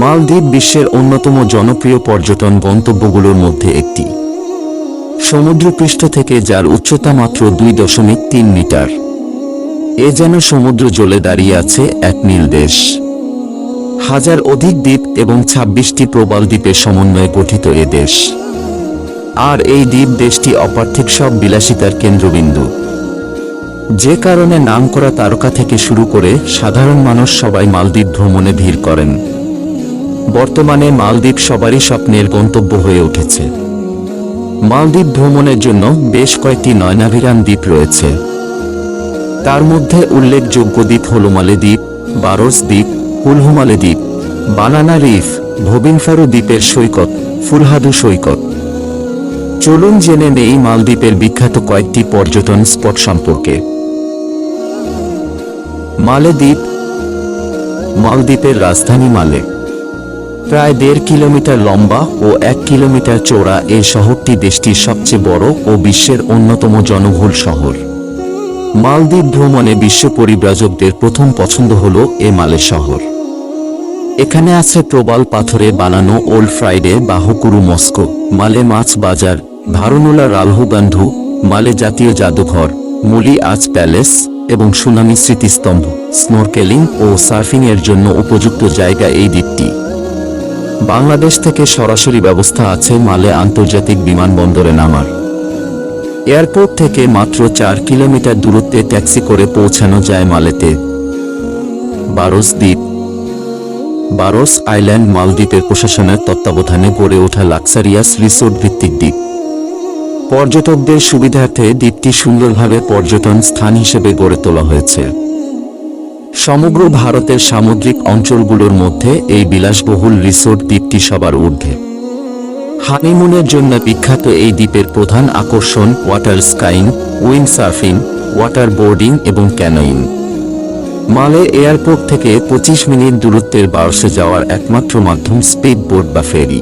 মালদ্বীপ বিশ্বের অন্যতম জনপ্রিয় পর্যটন গন্তব্যগুলোর মধ্যে একটি। সমুদ্রপৃষ্ঠ থেকে যার উচ্চতা মাত্র দুই দশমিক তিন মিটার। এ যেন সমুদ্র জলে দাঁড়িয়ে আছে এক নীল দেশ। হাজার অধিক দ্বীপ এবং ছাব্বিশটি প্রবাল দ্বীপের সমন্বয়ে গঠিত এ দেশ। আর এই দ্বীপ দেশটি অপার্থিক সব বিলাসিতার কেন্দ্রবিন্দু। যে কারণে নামকরা তারকা থেকে শুরু করে সাধারণ মানুষ সবাই মালদ্বীপ ভ্রমণে ভিড় করেন। বর্তমানে মালদ্বীপ সবারই স্বপ্নের গন্তব্য হয়ে উঠেছে। মালদ্বীপ ভ্রমণের জন্য বেশ কয়েকটি নয়নাভিরাম দ্বীপ রয়েছে। তার মধ্যে উল্লেখযোগ্য দ্বীপ হল মালেদ্বীপ, বারস দ্বীপ হুলহুমালে দ্বীপ, বানানা রিফ, ভবিনফারু দ্বীপের সৈকত, ফুলহাদু সৈকত। চলুন জেনে নেই মালদ্বীপের বিখ্যাত কয়েকটি পর্যটন স্পট সম্পর্কে। মালে দ্বীপ মালদ্বীপের রাজধানী মালে। প্রায় দেড় কিলোমিটার লম্বা ও এক কিলোমিটার চওড়া এই শহরটি দেশটির সবচেয়ে বড় ও বিশ্বের অন্যতম জনবহুল শহর। মালদ্বীপ ভ্রমণে বিশ্ব পরিব্রাজকদের প্রথম পছন্দ হল এ মালে শহর। এখানে আছে প্রবাল পাথরে বানানো ওল্ড ফ্রাইডে বা হুকুরু মস্কো, মালে মাছ বাজার, ভারনুলা রালহুগান্ধু, মালে জাতীয় জাদুঘর, মুলি আজ প্যালেস এবং সুনামি স্মৃতিস্তম্ভ, স্নোরকেলিং ও সার্ফিংয়ের জন্য উপযুক্ত জায়গা এই দ্বীপটি। বাংলাদেশ থেকে সরাসরি ব্যবস্থা আছে মালে আন্তর্জাতিক বিমানবন্দরে নামার। এয়ারপোর্ট থেকে মাত্র চার কিলোমিটার দূরত্বে ট্যাক্সি করে পৌঁছানো যায় মালেতে। বারস দ্বীপ। বারস আইল্যান্ড মালদ্বীপের প্রশাসনের তত্ত্বাবধানে গড়ে ওঠা লাক্সারিয়াস রিসোর্ট ভিত্তিক দ্বীপ। পর্যটকদের সুবিধার্থে দ্বীপটি সুন্দরভাবে পর্যটন স্থান হিসেবে গড়ে তোলা হয়েছে। সমগ্র ভারতের সামুদ্রিক অঞ্চলগুলোর মধ্যে এই বিলাসবহুল রিসোর্ট দ্বীপটি সবার ঊর্ধ্বে। হানিমুনের জন্য বিখ্যাত এই দ্বীপের প্রধান আকর্ষণ water skiing wind surfing, water boarding এবং ক্যানোইং মালে এয়ারপোর্ট থেকে ২৫ মিনিট দূরত্বের বারসে যাওয়ার একমাত্র মাধ্যম স্পিড বোট বা ফেরি।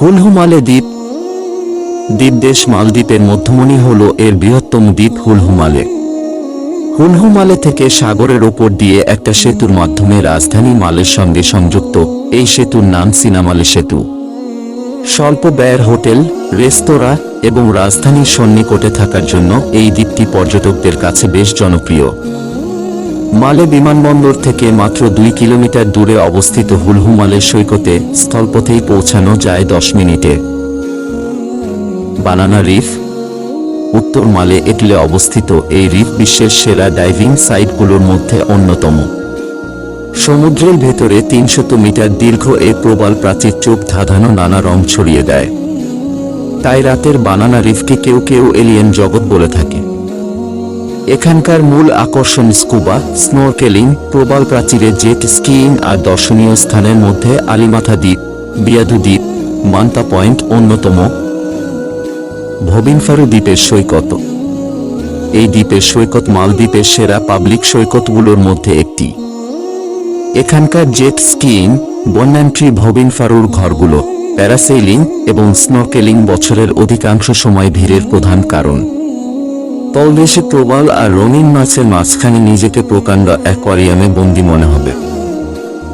হুলহুমালে দ্বীপ, দ্বীপদেশ মালদ্বীপের মধ্যমণি হল এর বৃহত্তম দ্বীপ হুলহুমালে। হুলহুমালে থেকে সাগরের ওপর দিয়ে একটা সেতুর মাধ্যমে রাজধানী মালের সঙ্গে সংযুক্ত এই সেতুর নাম সিনামালে সেতু। স্বল্প ব্যয়ের হোটেল, রেস্তোরাঁ এবং রাজধানীর সন্নিকটে থাকার জন্য এই দ্বীপটি পর্যটকদের কাছে বেশ জনপ্রিয়। মালে বিমানবন্দর থেকে মাত্র দুই কিলোমিটার দূরে অবস্থিত হুলহুমালের সৈকতে স্থলপথেই পৌঁছানো যায় দশ মিনিটে। বানানা রিফ উত্তর মালে এটলে অবস্থিত এই রিফ বিশ্বের সেরা ডাইভিং সাইটগুলোর মধ্যে অন্যতম। সমুদ্রের ভেতরে তিনশত মিটার দীর্ঘ এ প্রবাল প্রাচীর চোখ ধাঁধানো নানা রং ছড়িয়ে দেয়। তাই রাতের বানানা রিফকে কেউ কেউ এলিয়েন জগৎ বলে থাকে। এখানকার মূল আকর্ষণ স্কুবা, স্নোরকেলিং, প্রবাল প্রাচীরে জেট, স্কিইং আর দর্শনীয় স্থানের মধ্যে আলিমাথা দ্বীপ, বিয়াদু দ্বীপ, মান্তা পয়েন্ট অন্যতম। ভবিনফারু দ্বীপের সৈকত। এই দ্বীপের সৈকত মালদ্বীপের সেরা পাবলিক সৈকতগুলোর মধ্যে একটি। এখানকার জেট স্কিইং বন্যান্ট্রি ভবিনফারুর ঘরগুলো, প্যারাসেইলিং এবং স্নর্কেলিং বছরের অধিকাংশ সময় ভিড়ের প্রধান কারণ। তলদেশে প্রবাল আর রঙিন মাছের মাঝখানে নিজেকে প্রকাণ্ড অ্যাকোয়ারিয়ামে বন্দি মনে হবে।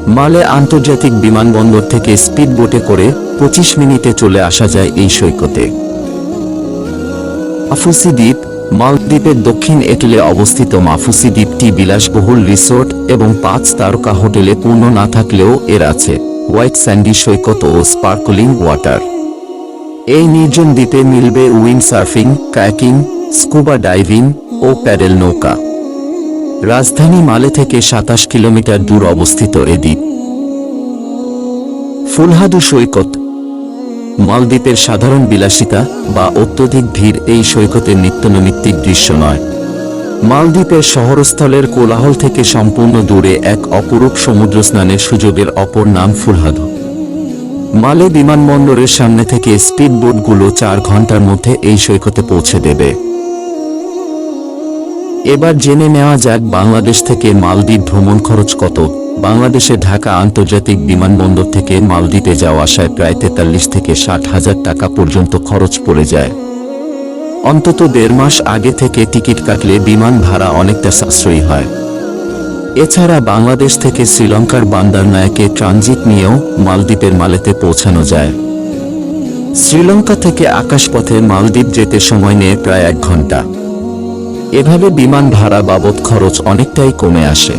মালে আন্তর্জাতিক বিমানবন্দর থেকে স্পিড বোটে করে পঁচিশ মিনিটে চলে আসা যায় এই সৈকতে। মাফুসি দ্বীপ, মালদ্বীপের দক্ষিণ এটলে অবস্থিত মাফুসি দ্বীপটি বিলাসবহুল রিসোর্ট এবং পাঁচ তারকা হোটেলে পূর্ণ না থাকলেও এর আছে, হোয়াইট স্যান্ডি সৈকত ও স্পার্কলিং ওয়াটার। এই নির্জন দ্বীপে মিলবে wind surfing, kayaking, scuba diving ও প্যাডেল নৌকা। রাজধানী মালে থেকে সাতাশ কিলোমিটার দূর অবস্থিত এ দ্বীপ। ফুলহাদু সৈকত মালদ্বীপের সাধারণ বিলাসিতা বা অত্যধিক ভিড় এই সৈকতের নিত্যনৈমিত্তিক দৃশ্য নয়। মালদ্বীপের শহরস্থলের কোলাহল থেকে সম্পূর্ণ দূরে এক অপরূপ সমুদ্র স্নানের সুযোগের অপর নাম ফুলহাদ। মালে বিমানবন্দরের সামনে থেকে স্পিড বোটগুলো চার ঘণ্টার মধ্যে এই সৈকতে পৌঁছে দেবে। এবার জেনে নেওয়া যাক বাংলাদেশ থেকে মালদ্বীপ ভ্রমণ খরচ কত। বাংলাদেশে ঢাকা আন্তর্জাতিক বিমানবন্দর থেকে মালদ্বীপে যাওয়া আসায় প্রায় তেতাল্লিশ থেকে ষাট হাজার টাকা পর্যন্ত খরচ পড়ে যায়। অন্তত দেড় মাস আগে থেকে টিকিট কাটলে বিমান ভাড়া অনেকটা সাশ্রয়ী হয়। এছাড়া বাংলাদেশ থেকে শ্রীলঙ্কার বান্দারনায়কে ট্রানজিট নিয়েও মালদ্বীপের মালেতে পৌঁছানো যায়। শ্রীলঙ্কা থেকে আকাশপথে মালদ্বীপ যেতে সময় নিয়ে প্রায় এক ঘণ্টা। এভাবে বিমান ভাড়া বাবদ খরচ অনেকটাই কমে আসে।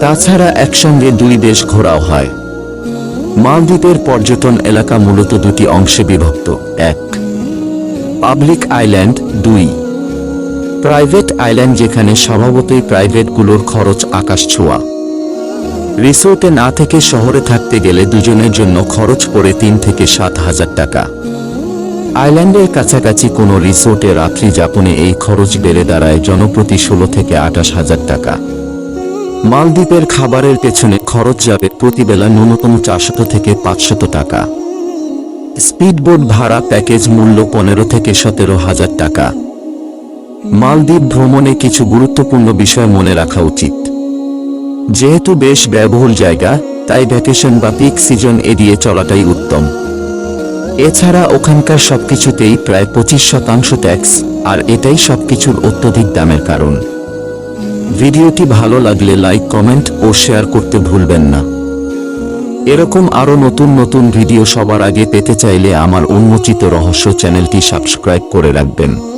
তাছাড়া একসঙ্গে দুই দেশ ঘোরাও হয়। মালদ্বীপের পর্যটন এলাকা মূলত দুটি অংশে বিভক্ত। এক, পাবলিক আইল্যান্ড। দুই, প্রাইভেট আইল্যান্ড যেখানে স্বভাবতই প্রাইভেটগুলোর খরচ আকাশ ছোঁয়া। রিসোর্টে না থেকে শহরে থাকতে গেলে দুজনের জন্য খরচ পড়ে তিন থেকে সাত হাজার টাকা। আইল্যান্ডের কাছাকাছি কোনো রিসোর্টে রাত্রি যাপনে এই খরচ বেড়ে দাঁড়ায় জনপ্রতি ষোলো থেকে আঠাশ হাজার টাকা। মালদ্বীপের খাবারের পেছনে খরচ যাবে প্রতিবেলা ন্যূনতম চারশত থেকে পাঁচশত টাকা। স্পিডবোট ভাড়া প্যাকেজ মূল্য পনেরো থেকে সতেরো হাজার টাকা। মালদ্বীপ ভ্রমণে কিছু গুরুত্বপূর্ণ বিষয় মনে রাখা উচিত। যেহেতু বেশ ব্যয়বহুল জায়গা, তাই ভ্যাকেশন বা পিক সিজন এড়িয়ে চলাটাই উত্তম। এছাড়া ওখানকার সবকিছুতেই প্রায় পঁচিশ শতাংশ ট্যাক্স আর এটাই সবকিছুর অত্যধিক দামের কারণ। ভিডিওটি ভালো লাগলে লাইক কমেন্ট ও শেয়ার করতে ভুলবেন না। এরকম আরও নতুন নতুন ভিডিও সবার আগে পেতে চাইলে আমার উন্মোচিত রহস্য চ্যানেলটি সাবস্ক্রাইব করে রাখবেন।